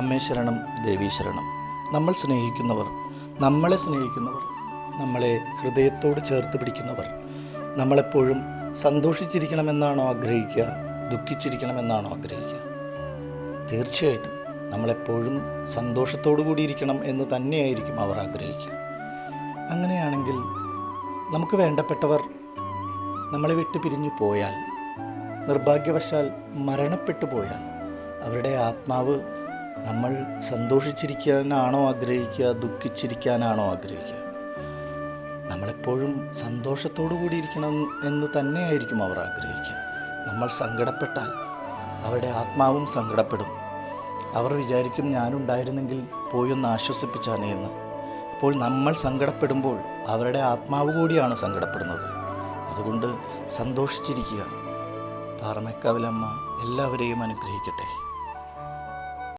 അമ്മേ ശരണം ദേവീ ശരണം. നമ്മൾ സ്നേഹിക്കുന്നവർ നമ്മളെ സ്നേഹിക്കുന്നവർ നമ്മളെ ഹൃദയത്തോട് ചേർത്ത് പിടിക്കുന്നവർ നമ്മളെപ്പോഴും സന്തോഷിച്ചിരിക്കണമെന്നാണോ ആഗ്രഹിക്കുക ദുഃഖിച്ചിരിക്കണമെന്നാണോ ആഗ്രഹിക്കുക? തീർച്ചയായിട്ടും നമ്മളെപ്പോഴും സന്തോഷത്തോടു കൂടിയിരിക്കണം എന്ന് തന്നെയായിരിക്കും അവർ ആഗ്രഹിക്കുക. അങ്ങനെയാണെങ്കിൽ നമുക്ക് വേണ്ടപ്പെട്ടവർ നമ്മളെ വിട്ട് പിരിഞ്ഞു പോയാൽ നിർഭാഗ്യവശാൽ മരണപ്പെട്ടു പോയാൽ അവരുടെ ആത്മാവ് നമ്മൾ സന്തോഷിച്ചിരിക്കാനാണോ ആഗ്രഹിക്കുക ദുഃഖിച്ചിരിക്കാനാണോ ആഗ്രഹിക്കുക? നമ്മളെപ്പോഴും സന്തോഷത്തോടു കൂടി ഇരിക്കണം എന്ന് തന്നെയായിരിക്കും അവർ ആഗ്രഹിക്കുക. നമ്മൾ സങ്കടപ്പെട്ടാൽ അവരുടെ ആത്മാവും സങ്കടപ്പെടും. അവർ വിചാരിക്കും ഞാനുണ്ടായിരുന്നെങ്കിൽ പോയി ഒന്ന് ആശ്വസിപ്പിച്ചാനേ എന്ന്. അപ്പോൾ നമ്മൾ സങ്കടപ്പെടുമ്പോൾ അവരുടെ ആത്മാവ് കൂടിയാണ് സങ്കടപ്പെടുന്നത്. അതുകൊണ്ട് സന്തോഷിച്ചിരിക്കുക. പാറമേക്കാവിലമ്മ എല്ലാവരെയും അനുഗ്രഹിക്കട്ടെ.